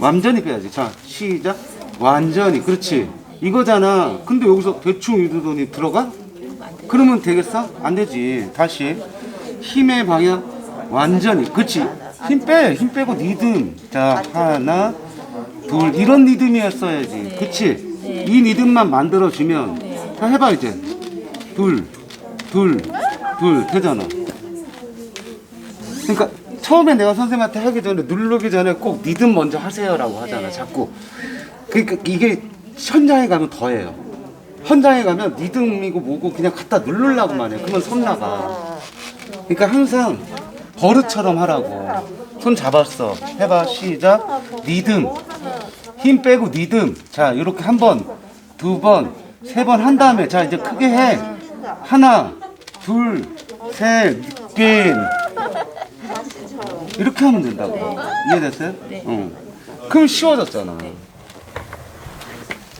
완전히 빼야지. 자, 시작. 완전히. 그렇지. 이거잖아. 근데 여기서 대충 유도돈이 들어가? 그러면 되겠어? 안 되지. 다시. 힘의 방향. 완전히. 그렇지. 힘 빼. 힘 빼고 리듬. 자, 하나, 둘. 이런 리듬이었어야지. 그렇지. 이 리듬만 만들어주면. 자, 해봐, 이제. 둘, 둘, 둘. 되잖아. 그러니까 처음에 내가 선생님한테 하기 전에 누르기 전에 꼭 리듬 먼저 하세요라고 하잖아 자꾸. 그러니까 이게 현장에 가면 더해요. 현장에 가면 리듬이고 뭐고 그냥 갖다 누르려고만 해 그러면 손 나가. 그러니까 항상 버릇처럼 하라고. 손 잡았어. 해봐 시작. 리듬. 힘 빼고 리듬. 자 이렇게 한 번 두 번 세 번 한 다음에 자 이제 크게 해. 하나 둘셋넷 이렇게 하면 된다고. 이해됐어요? 네. 어. 그럼 쉬워졌잖아.